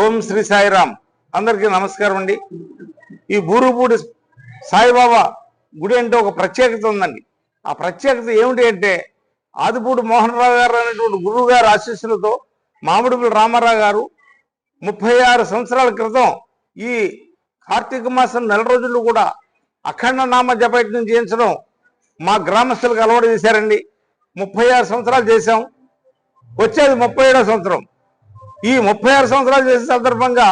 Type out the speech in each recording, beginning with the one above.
ఓం శ్రీ సాయిరామ్. అందరికీ నమస్కారం అండి. ఈ బూరుపూడి సాయిబాబా గుడి అంటే ఒక ప్రత్యేకత ఉందండి. ఆ ప్రత్యేకత ఏమిటి అంటే ఆదిపూడి మోహన్ రావు గారు అనేటువంటి గురువు గారి ఆశీస్సులతో మామిడిపల్లి రామారావు గారు ముప్పై ఆరు సంవత్సరాల క్రితం ఈ కార్తీక మాసం నెల రోజులు కూడా అఖండ నామ జపయత్నం చేయించడం మా గ్రామస్తులకు అలవాటు చేశారండి. ముప్పై ఆరు సంవత్సరాలు చేశాం. వచ్చేది ముప్పై ఏడో సంవత్సరం. ఈ ముప్పై ఆరు సంవత్సరాలు చేసిన సందర్భంగా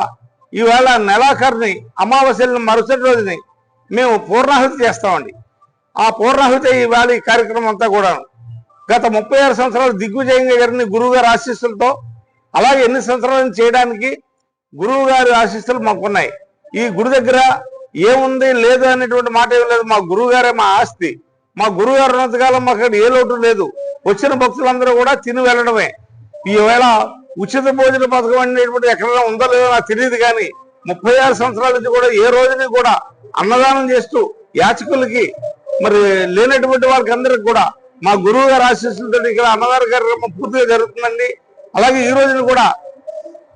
ఈవేళ నెలాఖరుని అమావాస్యలను మరుసటి రోజుని మేము పూర్ణాహుతి చేస్తామండి. ఆ పూర్ణాహుతి ఈవేళ ఈ కార్యక్రమం అంతా కూడా గత ముప్పై ఆరు సంవత్సరాలు దిగ్విజయంగా జరిగిన గురువు గారి ఆశీస్సులతో అలాగే ఎన్ని సంవత్సరాలను చేయడానికి గురువు గారి ఆశీస్సులు మాకున్నాయి. ఈ గుడి దగ్గర ఏముంది లేదు అనేటువంటి మాట ఏం లేదు. మా గురువు గారే మా ఆస్తి. మా గురువు గారు ఉన్నంతకాలం మాకు ఏ లోటు లేదు. వచ్చిన భక్తులందరూ కూడా తిని వెళ్ళడమే. ఈవేళ ఉచిత భోజన పథకం అనేటువంటి ఎక్కడైనా ఉందో లేదో నాకు తెలియదు కానీ ముప్పై ఆరు సంవత్సరాల నుంచి కూడా ఏ రోజుని కూడా అన్నదానం చేస్తూ యాచకులకి మరి లేనటువంటి వాళ్ళకి అందరికి కూడా మా గురువు గారు ఆశీస్సులతో ఇక్కడ అన్నదాన కార్యక్రమం పూర్తిగా జరుగుతుందండి. అలాగే ఈ రోజున కూడా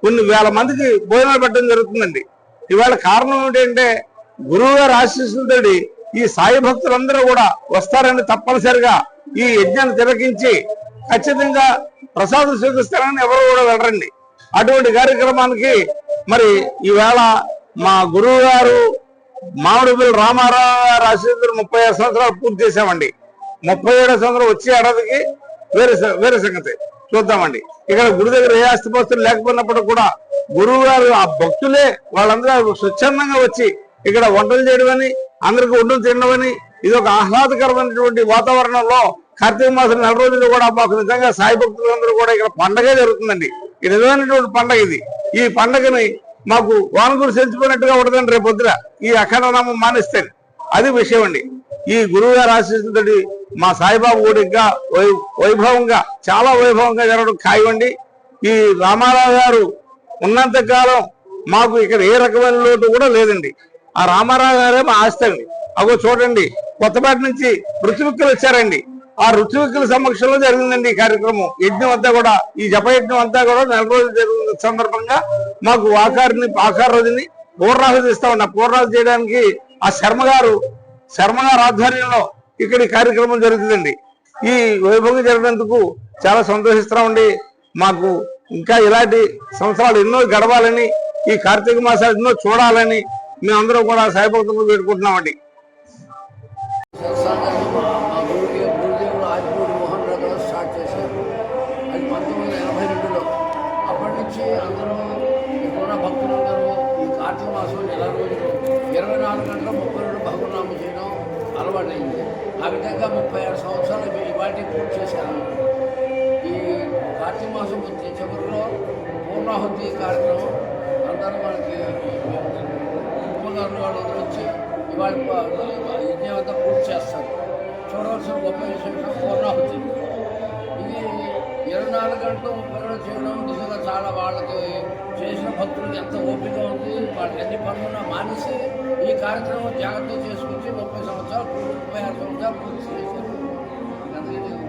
కొన్ని వేల మందికి భోజనాలు పెట్టడం జరుగుతుందండి. ఇవాళ కారణం ఏంటంటే గురువు గారు ఆశీస్సులతో ఈ సాయి భక్తులందరూ కూడా వస్తారని తప్పనిసరిగా ఈ యజ్ఞాన్ని తిలకించి ఖచ్చితంగా ప్రసాదం స్వీకరిస్తారని ఎవరు కూడా వెళ్ళరండి. అటువంటి కార్యక్రమానికి మరి ఈవేళ మా గురువు గారు మామిడిపల్లి రామారావు గారు ఆశీస్సులు ముప్పై ఆరు సంవత్సరాలు పూర్తి చేశామండి. ముప్పై ఏడో సంవత్సరం వచ్చే ఏడాదికి వేరే వేరే సంగతి చూద్దామండి. ఇక్కడ గుడి దగ్గర ఏ ఆస్తిపాస్తులు లేకపోయినప్పుడు కూడా గురువు గారు ఆ భక్తులే వాళ్ళందరూ స్వచ్ఛందంగా వచ్చి ఇక్కడ వంటలు చేయడమని అందరికి వంటలు తినడమని ఇది ఒక ఆహ్లాదకరమైనటువంటి వాతావరణంలో కార్తీక మాసం నెల రోజులు కూడా మాకు నిజంగా సాయి భక్తులందరూ కూడా ఇక్కడ పండగే జరుగుతుందండి. ఈ నిజమైనటువంటి పండగ ఇది. ఈ పండగని మాకు వానగురు సెంచిపోయినట్టుగా ఉండదండి రేపు ఈ అఖండనామం మానేస్తే అది విషయం అండి. ఈ గురువు గారు ఆశీస్సులతోటి మా సాయిబాబు కూడా ఇంకా వై- వైభవంగా చాలా వైభవంగా జరగడం ఖాయమండి. ఈ రామారావు గారు ఉన్నంత కాలం మాకు ఇక్కడ ఏ రకమైన లోటు కూడా లేదండి. ఆ రామారావు గారే మా ఆస్తి అండి. అగో చూడండి కొత్తపేట నుంచి రుచివిక్కులు వచ్చారండి. ఆ ఋత్వికుల సమక్షంలో జరిగిందండి ఈ కార్యక్రమం. యజ్ఞం అంతా కూడా ఈ జపయజ్ఞం అంతా కూడా నెల రోజులు జరిగిన సందర్భంగా మాకు ఆకారిని ఆకార రోజుని పూర్ణాహుతి ఇస్తా ఆ పూర్ణాహుతి చేయడానికి ఆ శర్మ గారు శర్మ గారి ఆధ్వర్యంలో ఇక్కడ ఈ కార్యక్రమం జరుగుతుందండి. ఈ వైభవం జరిగినందుకు చాలా సంతోషిస్తామండి మాకు ఇంకా ఇలాంటి సంవత్సరాలు ఎన్నో గడవాలని ఈ కార్తీక మాసాలు ఎన్నో చూడాలని మేమందరం కూడా సాయిభక్తులు పెట్టుకుంటున్నామండి అలవాటైంది ఆ విధంగా ముప్పై ఆరు సంవత్సరాలు ఇవాటి పూర్తి చేశాను ఈ కార్తీక మాసం వచ్చే చివరిలో పూర్ణాహుతి కార్యక్రమం అందరూ మనకి ఉపకారులు వాళ్ళు వచ్చి ఇవాళ యజ్ఞవంత పూర్తి చేస్తారు. చూడవలసిన గొప్ప విషయం పూర్ణాహుతి. ఇది ఇరవై నాలుగు గంటలు ముప్పై రెండు చేయడం నిజంగా చాలా వాళ్ళకి చేసిన భక్తులకు ఎంత ఓపిక ఉంది వాళ్ళకి అన్ని పనులు మానేసి ఈ కార్యక్రమం జాగ్రత్త చేసుకుంటే ముప్పై సంవత్సరాలు ముప్పై ఆరు సంవత్సరాలు పూర్తి చేశారు. అందుకే